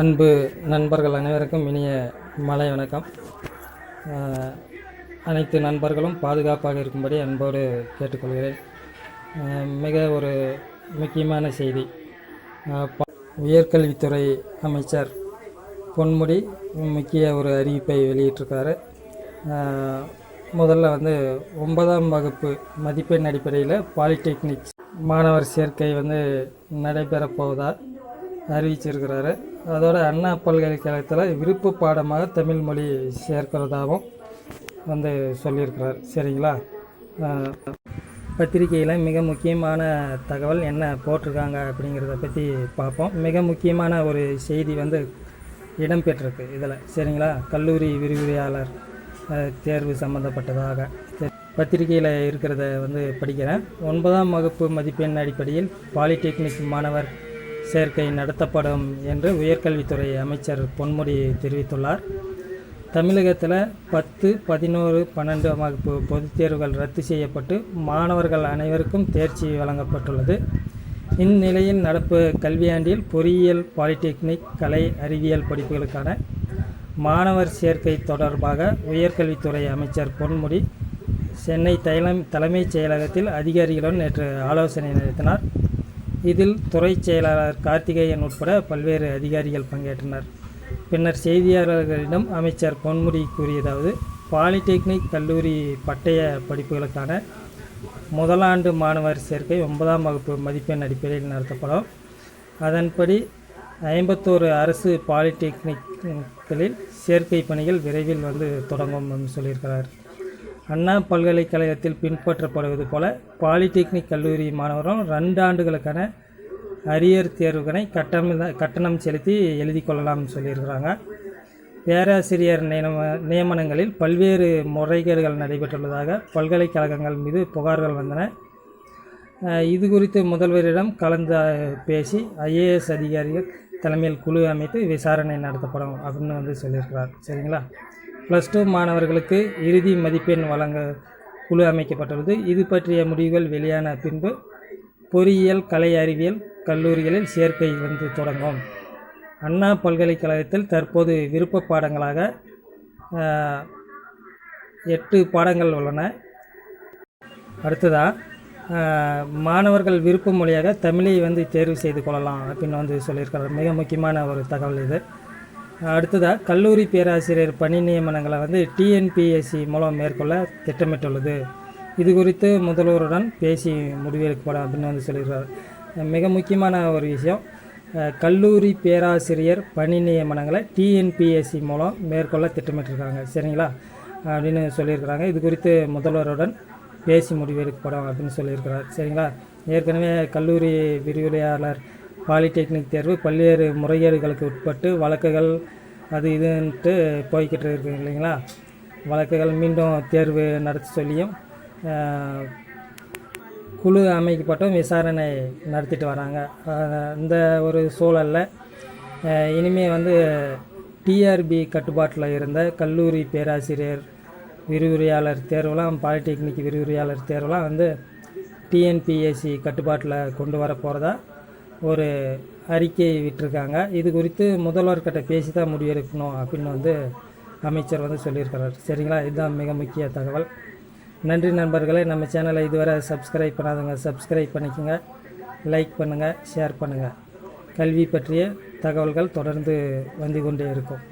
அன்பு நண்பர்கள் அனைவருக்கும் இனிய மலை வணக்கம். அனைத்து நண்பர்களும் பாதுகாப்பாக இருக்கும்படி அன்போடு கேட்டுக்கொள்கிறேன். மிக ஒரு முக்கியமான செய்தி. உயர்கல்வித்துறை அமைச்சர் பொன்முடி முக்கிய ஒரு அறிவிப்பை வெளியிட்டிருக்காரு. முதல்ல வந்து ஒன்பதாம் வகுப்பு மதிப்பெண் அடிப்படையில் பாலிடெக்னிக் மாணவர் சேர்க்கை வந்து நடைபெறப்போவதாக அறிவிச்சிருக்கிறாரு. அதோட அண்ணா பல்கலைக்கழகத்தில் விருப்ப பாடமாக தமிழ் மொழி சேர்க்கிறதாகவும் வந்து சொல்லியிருக்கிறார். சரிங்களா? பத்திரிகையில் மிக முக்கியமான தகவல் என்ன போட்டிருக்காங்க அப்படிங்கிறத பற்றி பார்ப்போம். மிக முக்கியமான ஒரு செய்தி வந்து இடம்பெற்றிருக்கு இதில். சரிங்களா? கல்லூரி விரிவுரையாளர் தேர்வு சம்மந்தப்பட்டதாக பத்திரிகையில் இருக்கிறத வந்து படிக்கிறேன். ஒன்பதாம் வகுப்பு மதிப்பெண் அடிப்படையில் பாலிடெக்னிக் மாணவர் சேர்க்கை நடத்தப்படும் என்று உயர்கல்வித்துறை அமைச்சர் பொன்முடி தெரிவித்துள்ளார். தமிழகத்தில் பத்து பதினோரு பன்னெண்டு வகுப்பு பொதுத் தேர்வுகள் ரத்து செய்யப்பட்டு மாணவர்கள் அனைவருக்கும் தேர்ச்சி வழங்கப்பட்டுள்ளது. இந்நிலையில் நடப்பு கல்வியாண்டில் பொறியியல் பாலிடெக்னிக் கலை அறிவியல் படிப்புகளுக்கான மாணவர் சேர்க்கை தொடர்பாக உயர்கல்வித்துறை அமைச்சர் பொன்முடி சென்னை தைலம் தலைமைச் செயலகத்தில் அதிகாரிகளுடன் நேற்று ஆலோசனை நடத்தினார். இதில் துறை செயலாளர் கார்த்திகேயன் உட்பட பல்வேறு அதிகாரிகள் பங்கேற்றனர். பின்னர் செய்தியாளர்களிடம் அமைச்சர் பொன்முடி கூறியதாவது பாலிடெக்னிக் கல்லூரி பட்டய படிப்புகளுக்கான முதலாண்டு மாணவர் சேர்க்கை ஒன்பதாம் வகுப்பு மதிப்பெண் அடிப்படையில் நடத்தப்படும். அதன்படி ஐம்பத்தோரு அரசு பாலிடெக்னிக்களில் சேர்க்கை பணிகள் விரைவில் வந்து தொடங்கும் என்று சொல்லியிருக்கிறார். அண்ணா பல்கலைக்கழகத்தில் பின்பற்றப்படுவது போல பாலிடெக்னிக் கல்லூரி மாணவரும் ரெண்டு ஆண்டுகளுக்கான அரியர் தேர்வுகளை கட்டணம் கட்டணம் செலுத்தி எழுதி கொள்ளலாம்னு சொல்லியிருக்கிறாங்க. பேராசிரியர் நியம நியமனங்களில் பல்வேறு முறைகேடுகள் நடைபெற்றுள்ளதாக பல்கலைக்கழகங்கள் மீது புகார்கள் வந்தன. இது குறித்து முதல்வரிடம் கலந்து பேசி ஐஏஎஸ் அதிகாரிகள் தலைமையில் குழு அமைத்து விசாரணை நடத்தப்படும் அப்படின்னு வந்து சொல்லியிருக்கிறார். சரிங்களா? ப்ளஸ் டூ மாணவர்களுக்கு இறுதி மதிப்பெண் வழங்க குழு அமைக்கப்பட்டுள்ளது. இது பற்றிய முடிவுகள் வெளியான பின்பு பொறியியல் கலை அறிவியல் கல்லூரிகளில் சேர்க்கை வந்து தொடங்கும். அண்ணா பல்கலைக்கழகத்தில் தற்போது விருப்ப பாடங்களாக எட்டு பாடங்கள் உள்ளன. அடுத்ததாக மாணவர்கள் விருப்ப மொழியாக தமிழை வந்து தேர்வு செய்து கொள்ளலாம் அப்படின்னு வந்து சொல்லியிருக்கிறார். மிக முக்கியமான ஒரு தகவல் இது. அடுத்ததாக கல்லூரி பேராசிரியர் பணி நியமனங்களை வந்து டிஎன்பிஎஸ்சி மூலம் மேற்கொள்ள திட்டமிட்டுள்ளது. இது குறித்து முதல்வருடன் பேசி முடிவெடுக்கப்படும் அப்படின்னு வந்து சொல்லியிருக்கிறார் மிக முக்கியமான ஒரு விஷயம் கல்லூரி பேராசிரியர் பணி நியமனங்களை டிஎன்பிஎஸ்சி மூலம் மேற்கொள்ள திட்டமிட்டிருக்காங்க. சரிங்களா? அப்படின்னு சொல்லியிருக்கிறாங்க. இது குறித்து முதல்வருடன் பேசி முடிவெடுக்கப்படும் அப்படின்னு சொல்லியிருக்கிறார். சரிங்களா? ஏற்கனவே கல்லூரி விரிவுரையாளர் பாலிடெக்னிக் தேர்வு பல்வேறு முறைகேடுகளுக்கு உட்பட்டு வழக்குகள் அது இதுன்ட்டு போய்கிட்டு இருக்கு இல்லைங்களா? வழக்குகள் மீண்டும் தேர்வு நடத்த சொல்லியும் குழு அமைக்கப்பட்டும் விசாரணை நடத்திட்டு வராங்க. இந்த ஒரு சூழலில் இனிமேல் வந்து டிஆர்பி கட்டுப்பாட்டில் இருந்த கல்லூரி பேராசிரியர் விரிவுரையாளர் தேர்வுலாம் பாலிடெக்னிக் விரிவுரையாளர் தேர்வுலாம் வந்து டிஎன்பிஎஸ்சி கட்டுப்பாட்டில் கொண்டு வர போகிறதா ஒரு அறிக்கை விட்டுருக்காங்க. இது குறித்து முதல்வர்கிட்ட பேசி தான் முடிவெடுக்கணும் அப்படின்னு வந்து அமைச்சர் வந்து சொல்லியிருக்கிறார். சரிங்களா? இதுதான் மிக முக்கிய தகவல். நன்றி நண்பர்களே. நம்ம சேனலை இதுவரை சப்ஸ்கிரைப் பண்ணாதவங்க சப்ஸ்கிரைப் பண்ணிக்கோங்க. லைக் பண்ணுங்கள் ஷேர் பண்ணுங்கள் கல்வி பற்றிய தகவல்கள் தொடர்ந்து வந்து கொண்டே இருக்கும்.